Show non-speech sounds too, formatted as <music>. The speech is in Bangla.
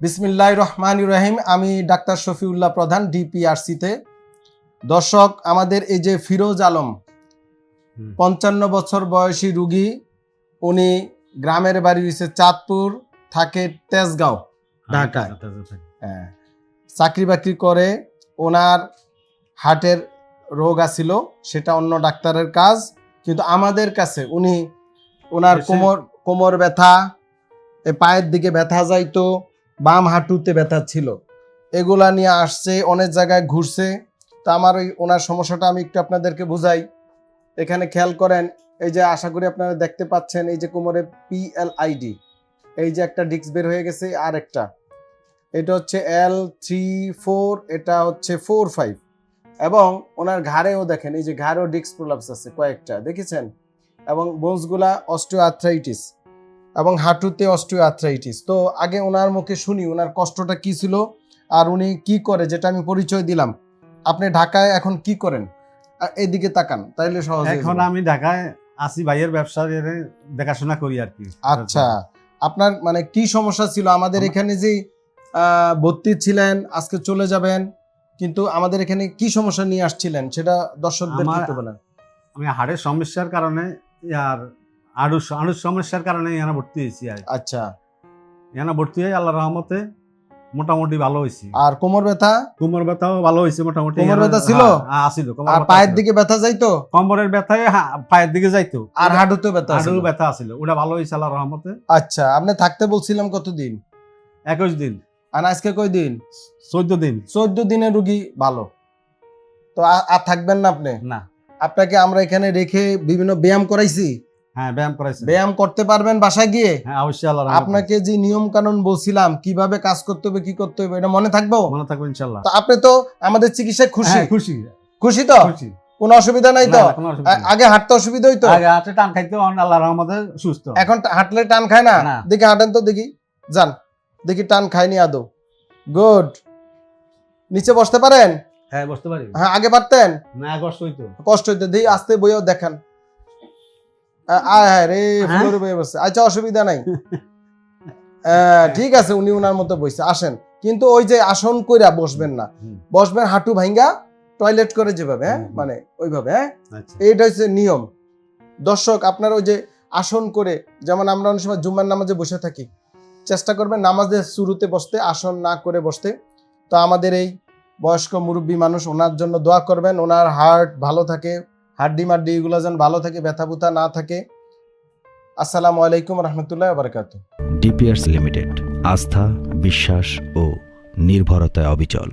বিসমিল্লাহ রহমান রহিম আমি ডাক্তার শফিউল্লাহ প্রধান ডিপিআরসিতে। দর্শক আমাদের এই যে ফিরোজ আলম পঞ্চান্ন বছর বয়সী রুগী উনি গ্রামের বাড়ি হয়েছে চাঁদপুর থাকে তেজগাঁও ঢাকায়। হ্যাঁ, চাকরি বাকরি করে ওনার হার্টের রোগ আছিল সেটা অন্য ডাক্তারের কাজ কিন্তু আমাদের কাছে উনি ওনার কোমর কোমর ব্যথা পায়ের দিকে ব্যথা যাইতো বাম হাঁটুতে ব্যথা ছিল। এগুলা নিয়ে আসছে, অনেক জায়গায় ঘুরছে। তা আমার ওই ওনার সমস্যাটা আমি একটু আপনাদেরকে বুঝাই। এখানে খেয়াল করেন, এই যে আশা করি আপনারা দেখতে পাচ্ছেন, এই যে কোমরে পিএলআইডি এই যে একটা ডিস্ক বের হয়ে গেছে আর একটা এটা হচ্ছে এল থ্রি ফোর এটা হচ্ছে ফোর ফাইভ এবং ওনার ঘাড়েও দেখেন, এই যে ঘাড়েও ডিস্ক প্রলাপস আছে কয়েকটা, দেখেছেন? এবং বোনসগুলা অস্টিও আর্থ্রাইটিস এবং হাঁটুতে অস্টিও আর্থ্রাইটিস তো আগে ওনার মুখে শুনি ওনার কষ্টটা কি ছিল আর উনি কি করে যেটা আমি পরিচয় দিলাম। আপনি ঢাকায় এখন কি করেন? আ, এইদিকে তাকান তাইলে সহজ এখন আমি ঢাকায় আসি ভাইয়ের ব্যবসা দেখাশোনা করি আর কি। আচ্ছা আপনার মানে কি সমস্যা ছিল? আমাদের এখানে যে আহ, ভর্তি ছিলেন আজকে চলে যাবেন কিন্তু আমাদের এখানে কি সমস্যা নিয়ে আসছিলেন? সেটা দর্শকদের বলেন। আমি হাড়ের সমস্যার কারণে আর আড়ু আড়ুর সমস্যার কারণে এখানে ভর্তি হয়েছি আর আচ্ছা। এখানে ভর্তি হয়ে আল্লাহ রহমতে মোটামুটি ভালো হয়েছি। আর কোমর ব্যথা? কোমর ব্যথাও ভালো হয়েছে মোটামুটি। কোমর ব্যথা ছিল? হ্যাঁ, হ্যাঁ, কোমর আর পায়ের দিকে ব্যথা যাইতো? কোমরের ব্যথায় হ্যাঁ, পায়ের দিকে যাইতো। আর হাঁটুতে ব্যথা ছিল? ব্যথা আছিল। ওটা ভালো হয়েছে আল্লাহ রহমতে। আচ্ছা আপনি থাকতে বলছিলাম কতদিন? একুশ দিন। আর আজকে কয় দিন? চোদ্দ দিন। চোদ্দ দিনের রুগী ভালো। তো আর থাকবেন না আপনি? না। আপনাকে আমরা এখানে রেখে বিভিন্ন ব্যায়াম করাইছি? হ্যাঁ ব্যায়াম করাইছে ব্যায়াম করতে পারবেন বাসায় গিয়ে? হ্যাঁ অবশ্যই আল্লাহ আপনাকে যে নিয়ম কানুন বলছিলাম কীভাবে কাজ করতে হবে কি করতে হবে এটা মনে থাকব? মনে থাকবে তো আপনি তো আমাদের চিকিৎসায় খুশি। হ্যাঁ, খুশি। খুশি তো? খুশি। কোনো অসুবিধা নাই তো। আগে হাঁটতে অসুবিধা হইতো? আগে হাতে টান খাইতে আল্লাহ রহমতে সুস্থ। এখন হাঁটলে টান খায় না। দেখি হাঁটেন তো দেখি। যান। দেখি টান খায়নি আদৌ। গুড। নিচে বসতে পারেন? হ্যাঁ বসতে পারি। হ্যাঁ আগে পারতেন? না কষ্ট হইতো। কষ্ট হইতো। দেখি আস্তে বইও দেখান। আয় হায়? রে? ফ্লোরে বইয়ে বসছে আচ্ছা অসুবিধা নাই। <laughs> ঠিক আছে উনি উনার মতো বসছে আসেন। কিন্তু ওই যে আসন কইরা বসবেন না। বসবেন হাঁটু ভাঙ্গা টয়লেট করে যেভাবে হ্যাঁ। মানে ওইভাবে হ্যাঁ? আচ্ছা। এইটা হচ্ছে নিয়ম। দর্শক আপনার ওই যে আসন করে যেমন আমরা অনেক সময় জুম্মার নামাজে বসে থাকি চেষ্টা করবেন নামাজের শুরুতে বসতে আসন না করে বসতে। তো আমাদের এই বয়স্ক মুরব্বী মানুষ ওনার জন্য দোয়া করবেন। ওনার হার্ট ভালো থাকে। হাড্ডি মাড্ডি এগুলো যেন ভালো থাকে ব্যথা বুথা না থাকে। আসসালামু আলাইকুম রহমতুল্লাহ বারকাত ডিপিআরস লিমিটেড, আস্থা, বিশ্বাস ও নির্ভরতায় অবিচল।